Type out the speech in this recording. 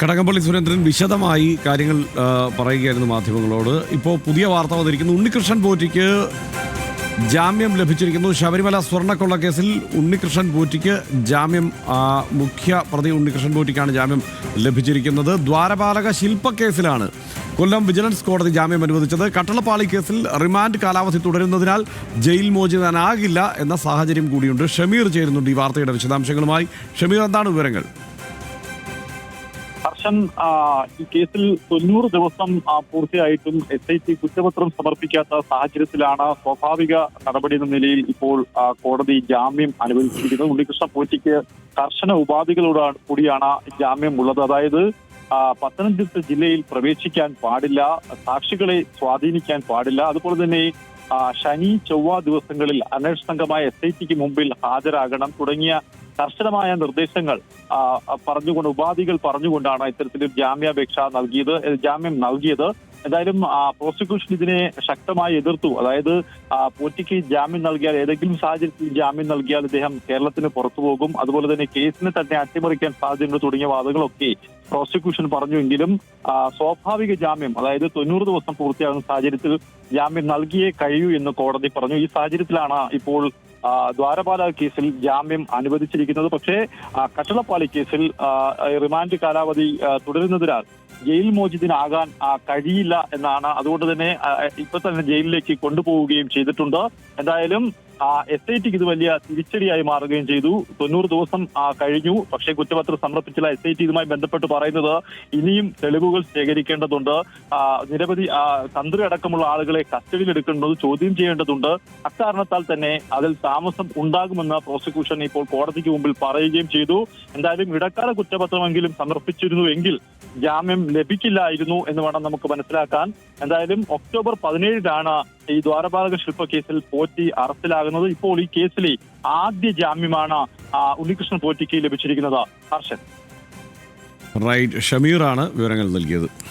കടകംപള്ളി സുരേന്ദ്രൻ വിശദമായി കാര്യങ്ങൾ പറയുകയായിരുന്നു മാധ്യമങ്ങളോട്. ഇപ്പോൾ പുതിയ വാർത്ത വന്നിരിക്കുന്നു. ഉണ്ണികൃഷ്ണൻ പോറ്റിക്ക് ജാമ്യം ലഭിച്ചിരിക്കുന്നു. ശബരിമല സ്വർണക്കൊള്ള കേസിൽ ഉണ്ണികൃഷ്ണൻ പോറ്റിക്ക് ജാമ്യം മുഖ്യ പ്രതി ഉണ്ണികൃഷ്ണൻ പോറ്റിക്കാണ് ജാമ്യം ലഭിച്ചിരിക്കുന്നത്. ദ്വാരപാലക ശില്പക്കേസിലാണ് കൊല്ലം വിജിലൻസ് കോടതി ജാമ്യം അനുവദിച്ചത്. കട്ടളപ്പാളി കേസിൽ റിമാൻഡ് കാലാവധി തുടരുന്നതിനാൽ ജയിൽ മോചിതനാകില്ല എന്ന സാഹചര്യം കൂടിയുണ്ട്. ഷമീർ ചേരുന്നുണ്ട് ഈ വാർത്തയുടെ വിശദാംശങ്ങളുമായി. ഷമീർ എന്താണ് വിവരങ്ങൾ? ആ, ഈ കേസിൽ തൊണ്ണൂറ് ദിവസം പൂർത്തിയായിട്ടും എസ് ഐ ടി കുറ്റപത്രം സമർപ്പിക്കാത്ത സാഹചര്യത്തിലാണ് സ്വാഭാവിക നടപടി എന്ന നിലയിൽ ഇപ്പോൾ കോടതി ജാമ്യം അനുവദിച്ചിരിക്കുന്നത്. ഉണ്ണികൃഷ്ണ പോറ്റിക്ക് കർശന ഉപാധികളോട് കൂടിയാണ് ജാമ്യം ഉള്ളത് അതായത് പത്തനംതിട്ട ജില്ലയിൽ പ്രവേശിക്കാൻ പാടില്ല സാക്ഷികളെ സ്വാധീനിക്കാൻ പാടില്ല. അതുപോലെ തന്നെ ശനി ചൊവ്വ ദിവസങ്ങളിൽ അന്വേഷണ സംഘമായ എസ് ഐ ടിക്ക് മുമ്പിൽ ഹാജരാകണം തുടങ്ങിയ കർശനമായ നിർദ്ദേശങ്ങൾ പറഞ്ഞുകൊണ്ട് ഉപാധികൾ പറഞ്ഞുകൊണ്ടാണ് ഇത്തരത്തിൽ ജാമ്യാപേക്ഷ നൽകിയത് ജാമ്യം നൽകിയത്. എന്തായാലും പ്രോസിക്യൂഷൻ ഇതിനെ ശക്തമായി എതിർത്തു. അതായത് പോറ്റിക്ക് ജാമ്യം നൽകിയാൽ ഏതെങ്കിലും സാഹചര്യത്തിൽ ജാമ്യം നൽകിയാൽ ഇദ്ദേഹം കേരളത്തിന് പുറത്തു പോകും. അതുപോലെ തന്നെ കേസിനെ തന്നെ അട്ടിമറിക്കാൻ സാധ്യതയുണ്ട് തുടങ്ങിയ വാദങ്ങളൊക്കെ പ്രോസിക്യൂഷൻ പറഞ്ഞുവെങ്കിലും സ്വാഭാവിക ജാമ്യം അതായത് തൊണ്ണൂറ് ദിവസം പൂർത്തിയാകുന്ന സാഹചര്യത്തിൽ ജാമ്യം നൽകിയേ കഴിയൂ എന്ന് കോടതി പറഞ്ഞു. ഈ സാഹചര്യത്തിലാണ് ഇപ്പോൾ ദ്വാരപാല കേസിൽ ജാമ്യം അനുവദിച്ചിരിക്കുന്നത്. പക്ഷേ ആ, കട്ടളപ്പാളി കേസിൽ റിമാൻഡ് കാലാവധി തുടരുന്നതിനാൽ ജയിൽ മോചിതനാകാൻ കഴിയില്ല എന്നാണ് അതുകൊണ്ട് തന്നെ ഇപ്പൊ തന്നെ ജയിലിലേക്ക് കൊണ്ടുപോവുകയും ചെയ്തിട്ടുണ്ട്. എന്തായാലും എസ് ഐ ടിക്ക് ഇത് വലിയ തിരിച്ചടിയായി മാറുകയും ചെയ്തു. തൊണ്ണൂറ് ദിവസം കഴിഞ്ഞു. പക്ഷേ കുറ്റപത്രം സമർപ്പിച്ചില്ല. എസ് ഐ ടി ഇതുമായി ബന്ധപ്പെട്ട് പറയുന്നത് ഇനിയും തെളിവുകൾ ശേഖരിക്കേണ്ടതുണ്ട്. നിരവധി തന്ത്രി അടക്കമുള്ള ആളുകളെ കസ്റ്റഡിയിൽ എടുക്കേണ്ടത് ചോദ്യം ചെയ്യേണ്ടതുണ്ട്. അക്കാരണത്താൽ തന്നെ അതിൽ താമസം ഉണ്ടാകുമെന്ന് പ്രോസിക്യൂഷൻ ഇപ്പോൾ കോടതിക്ക് മുമ്പിൽ പറയുകയും ചെയ്തു. എന്തായാലും ഇടക്കാല കുറ്റപത്രമെങ്കിലും സമർപ്പിച്ചിരുന്നു എങ്കിൽ ജാമ്യം ലഭിക്കില്ലായിരുന്നു എന്ന് വേണം നമുക്ക് മനസ്സിലാക്കാൻ. എന്തായാലും ഒക്ടോബർ പതിനേഴിനാണ് ഈ ദ്വാരപാലക ശില്പ കേസിൽ പോറ്റി അറസ്റ്റിലാകുന്നത് ഇപ്പോൾ ഈ കേസിലെ ആദ്യ ജാമ്യമാണ് ഉണ്ണികൃഷ്ണൻ പോറ്റിക്ക് ലഭിച്ചിരിക്കുന്നത്. ഹർഷൻ. റൈറ്റ്. ഷമീറാണ് വിവരങ്ങൾ നൽകിയത്.